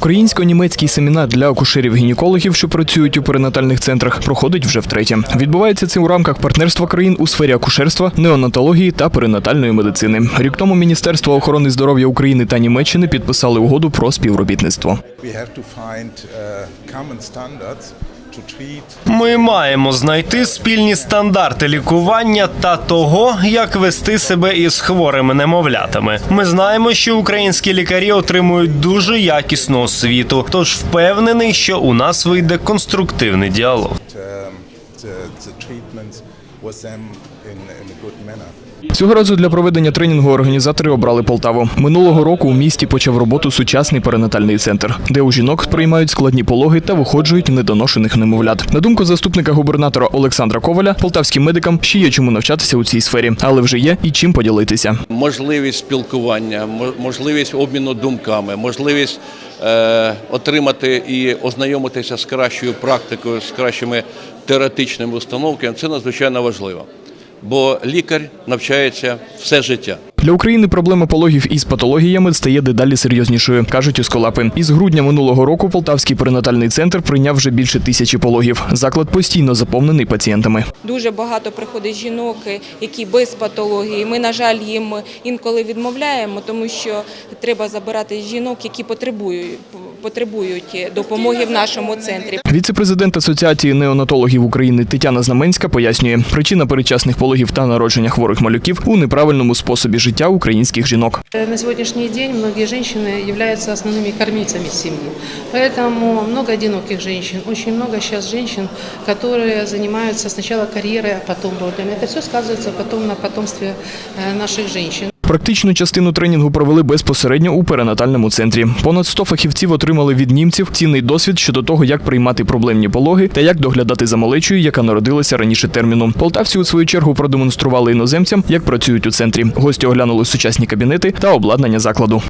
Українсько-німецький семінар для акушерів-гінекологів, що працюють у перинатальних центрах, проходить вже втретє. Відбувається це у рамках партнерства країн у сфері акушерства, неонатології та перинатальної медицини. Рік тому Міністерство охорони здоров'я України та Німеччини підписали угоду про співробітництво. Ми маємо знайти спільні стандарти лікування та того, як вести себе із хворими немовлятами. Ми знаємо, що українські лікарі отримують дуже якісну освіту, тож впевнений, що у нас вийде конструктивний діалог. Цього разу для проведення тренінгу організатори обрали Полтаву. Минулого року у місті почав роботу сучасний перинатальний центр, де у жінок приймають складні пологи та виходжують недоношених немовлят. На думку заступника губернатора Олександра Коваля, полтавським медикам ще є чому навчатися у цій сфері, але вже є і чим поділитися. можливість спілкування, мо- можливість обміну думками, можливість е, отримати і ознайомитися з кращою практикою, з кращими теоретичними установками це надзвичайно важливо. Бо лікар навчається все життя. Для України проблема пологів із патологіями стає дедалі серйознішою, кажуть усколапи. Із грудня минулого року Полтавський перинатальний центр прийняв вже більше тисячі пологів. Заклад постійно заповнений пацієнтами. Дуже багато приходить жінок, які без патології. Ми, на жаль, їм інколи відмовляємо, тому що треба забирати жінок, які потребують, потребують допомоги в нашому центрі. Віце-президент Асоціації неонатологів України Тетяна Знаменська пояснює, причина передчасних пологів та народження хворих малюків у неправильному способі життя українських жінок. На сегодняшний день многие женщины являются основными кормильцами семьи. Поэтому много одиноких женщин, очень много сейчас женщин, которые занимаются сначала карьерой, а потом родами. Это все сказывается потом на потомстве э, наших женщин. Практичну частину тренінгу провели безпосередньо у перинатальному центрі. Понад 100 фахівців отримали від німців цінний досвід щодо того, як приймати проблемні пологи та як доглядати за малечою, яка народилася раніше терміну. Полтавці у свою чергу продемонстрували іноземцям, як працюють у центрі. Гості оглянули сучасні кабінети та обладнання закладу.